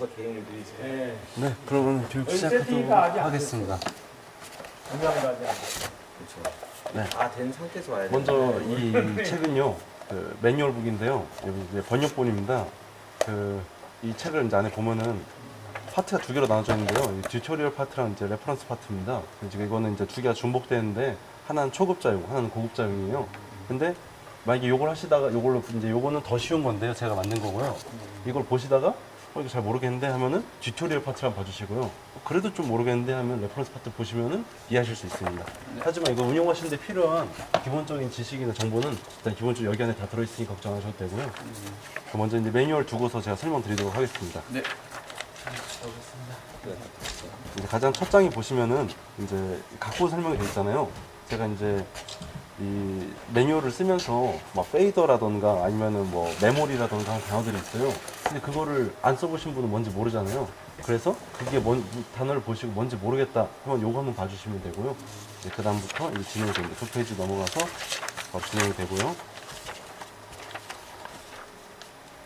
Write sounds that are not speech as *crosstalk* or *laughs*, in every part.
바빠서 개인을 드리지. 네. 네, 그러면 교육 여기 시작하도록 하겠습니다. 않고. 그렇죠. 네. 다된 상태에서 와야 돼. 먼저 이 책은요, 그 매뉴얼북인데요. 여기 이제 번역본입니다. 그 이 책을 이제 안에 보면은 파트가 두 개로 나눠져 있는데요. 이 튜토리얼 파트랑 이제 레퍼런스 파트입니다. 지금 이거는 이제 두 개가 중복되는데 하나는 초급자용, 하나는 고급자용이에요. 근데 만약에 요걸 하시다가 요걸로 이제 요거는 더 쉬운 건데요. 제가 만든 거고요. 이걸 보시다가 어, 이거 잘 모르겠는데 하면은 튜토리얼 한번 봐주시고요. 그래도 좀 모르겠는데 하면 레퍼런스 파트 보시면은 이해하실 수 있습니다. 하지만 이거 운영하시는데 필요한 기본적인 지식이나 정보는 일단 기본적으로 여기 안에 다 들어있으니 걱정 안 하셔도 되고요. 그럼 먼저 이제 매뉴얼 두고서 제가 설명드리도록 하겠습니다. 네. 이제 가장 첫 장에 보시면은 이제 각본 설명이 되어 있잖아요. 제가 이제 이 매뉴얼을 쓰면서 막 페이더라던가 아니면은 뭐 메모리라던가 하는 단어들이 있어요. 근데 그거를 안 써보신 분은 뭔지 모르잖아요. 그래서 그게 뭔 단어를 보시고 뭔지 모르겠다 하면 요거 한번 봐주시면 되고요. 이제 그 다음부터 진행이 됩니다. 두 페이지 넘어가서 진행이 되고요.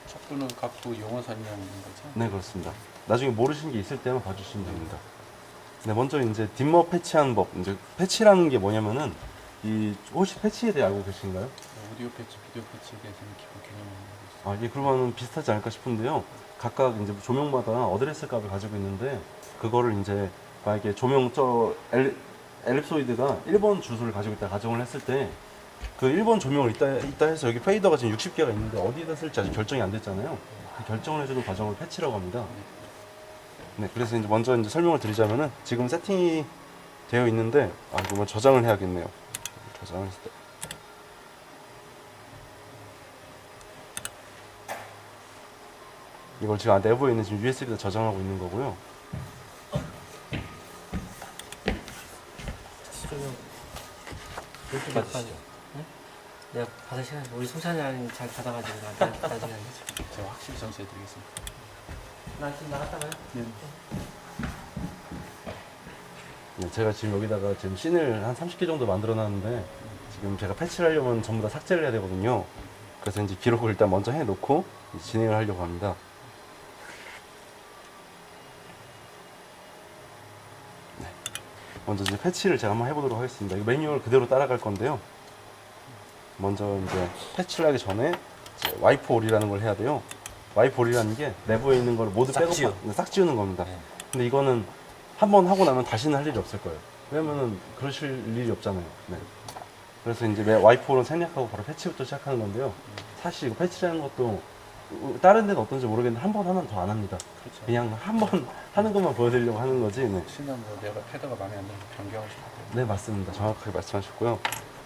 첫 분은 각부 용어 설명하는 거죠. 네 그렇습니다. 나중에 모르시는 게 있을 때만 봐주시면 됩니다. 네 먼저 이제 dim머 패치하는 법. 이제 패치라는 게 뭐냐면은 이 혹시 패치에 대해 알고 계신가요? 오디오 패치, 비디오 패치에 대해서는 기본 개념을 알고 있습니다. 아, 예, 그러면 비슷하지 않을까 싶은데요. 각각 이제 조명마다 어드레스 값을 가지고 있는데, 그거를 이제, 만약에 조명 저 엘, 엘립소이드가 1번 주소를 가지고 있다 가정을 했을 때, 그 1번 조명을 있다, 있다 해서 여기 페이더가 지금 60개가 있는데 어디다 쓸지 아직 결정이 안 됐잖아요. 그 결정을 해주는 과정을 패치라고 합니다. 네, 그래서 이제 먼저 이제 설명을 드리자면은 지금 세팅이 되어 있는데, 아, 그러면 저장을 해야겠네요. 저장을 했을 때. 이걸 지금 내부에 있는 지금 USB에다 저장하고 있는 거고요. 이렇게 받으시죠. 내가 받을 시간 우리 송찬이랑 잘 받아가지고 나한테 나중에. *laughs* 제가 확실히 전수해드리겠습니다. 나 지금 나갔다 가요? 네, 제가 지금 여기다가 지금 씬을 한 30개 정도 만들어 놨는데 지금 제가 패치를 하려면 전부 다 삭제를 해야 되거든요. 그래서 이제 기록을 일단 먼저 해 놓고 진행을 하려고 합니다. 네. 먼저 이제 패치를 제가 한번 해보도록 하겠습니다. 이거 매뉴얼 그대로 따라갈 건데요. 먼저 이제 패치를 하기 전에 와이프 올이라는 걸 해야 돼요. 와이프 올이라는 게 내부에 있는 걸 모두 싹 백업 지우. 네, 싹 지우는 겁니다. 네. 근데 이거는 한 번 하고 나면 다시는 할 일이 없을 거예요. 왜냐면은 그러실 일이 없잖아요. 네. 그래서 이제 매 와이프로 생략하고 바로 패치부터 시작하는 건데요. 사실 이거 패치라는 것도 다른 데는 어떤지 모르겠는데 한 번 하면 더 안 합니다. 그렇죠. 그냥 한 번 하는 것만 보여드리려고 하는 거지. 네. 신형 뭐 내가 패드가 마음에 안 들면 변경하고 때. 네, 맞습니다. 정확하게 말씀하셨고요.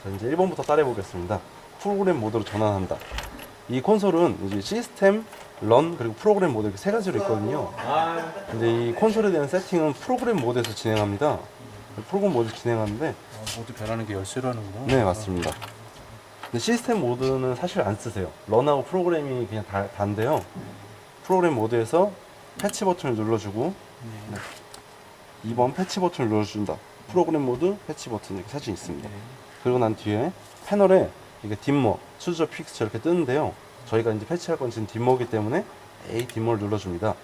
자, 이제 1번부터 따라해 보겠습니다. 프로그램 모드로 전환한다. 이 콘솔은 이제 시스템, 런, 그리고 프로그램 모드 이렇게 세 가지로 있거든요. 근데 이 콘솔에 대한 세팅은 프로그램 모드에서 진행합니다. 프로그램 모드 진행하는데, 어, 모두 변하는 게 열쇠로 하는구나. 네, 맞습니다. 근데 시스템 모드는 사실 안 쓰세요. 런하고 프로그램이 그냥 다, 다인데요. 프로그램 모드에서 패치 버튼을 눌러주고, 네. 2번 패치 버튼을 눌러준다. 프로그램 모드, 패치 버튼 이렇게 사진이 있습니다. 네. 그리고 난 뒤에 패널에 이게 딤머, 수저 픽스처 이렇게 뜨는데요. 저희가 이제 패치할 건 지금 딤머이기 때문에 A 딤머를 눌러줍니다.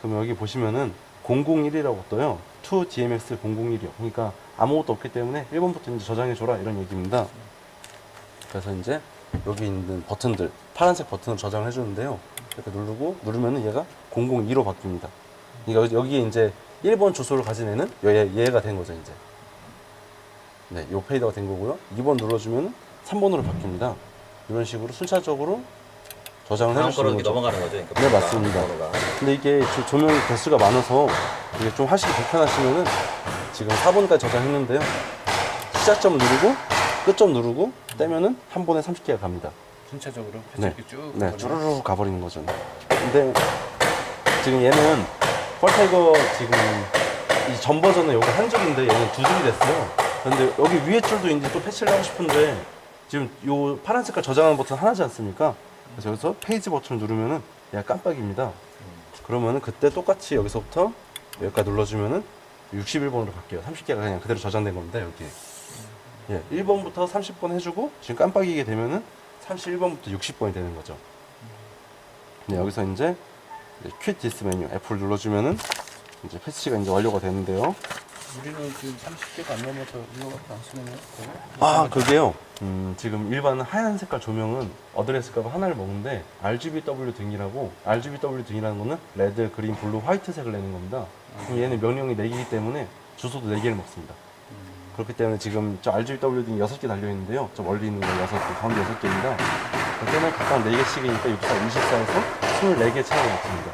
그럼 여기 보시면은 001이라고 떠요. 2DMX 001이요. 그러니까 아무것도 없기 때문에 1번부터 이제 저장해줘라 이런 얘기입니다. 그래서 이제 여기 있는 버튼들, 파란색 버튼을 저장을 해주는데요. 이렇게 누르고 누르면은 얘가 002로 바뀝니다. 그러니까 여기에 이제 1번 주소를 가진 애는 얘, 얘가 된 거죠, 이제. 네, 요 페이더가 된 거고요. 2번 눌러주면 3번으로 바뀝니다. 이런 식으로 순차적으로 저장을 다음 해주시는 거로 이렇게 거죠. 넘어가는 거죠. 그러니까 네, 번호가, 맞습니다. 번호가. 근데 이게 조- 조명 개수가 많아서 이게 좀 하시기 불편하시면은 지금 4번까지 저장했는데요. 시작점 누르고 끝점 누르고 떼면은 한 번에 30개가 갑니다. 순차적으로 네. 이렇게 쭉. 네. 쭈루루 가버리는 거죠. 근데 지금 얘는 펄타이거 지금 이 전 버전은 여기 한 줄인데 얘는 두 줄이 됐어요. 근데 여기 위에 줄도 이제 또 패치를 하고 싶은데 지금 요 파란 색깔 저장하는 버튼 하나지 않습니까? 그래서 여기서 페이지 버튼을 누르면은 얘가 깜빡입니다. 그러면은 그때 똑같이 여기서부터 여기까지 눌러주면은 61번으로 바뀌어요. 30개가 그냥 그대로 저장된 겁니다, 여기. 예, 1번부터 30번 해주고 지금 깜빡이게 되면은 31번부터 60번이 되는 거죠. 네, 여기서 이제 퀵 디스 메뉴 F를 눌러주면은 이제 패치가 이제 완료가 되는데요. 우리는 지금 30개가 안 넘어서 이거밖에 안 쓰네요. 아, 그게요. 음, 지금 일반 하얀 색깔 조명은 어드레스 값 하나를 먹는데 RGBW 등이라고 RGBW 등이라는 거는 레드, 그린, 블루, 화이트 색을 내는 겁니다. 그럼 얘는 명령이 4개이기 때문에 주소도 4개를 먹습니다. 그렇기 때문에 지금 저 RGBW 등이 6개 달려 있는데요. 저 멀리 있는 건 6개, 가운데 6개입니다. 그때는 각각 4개씩이니까 64, 24에서 24개 차이가 났습니다.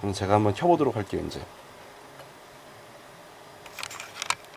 그럼 제가 한번 켜보도록 할게요, 이제.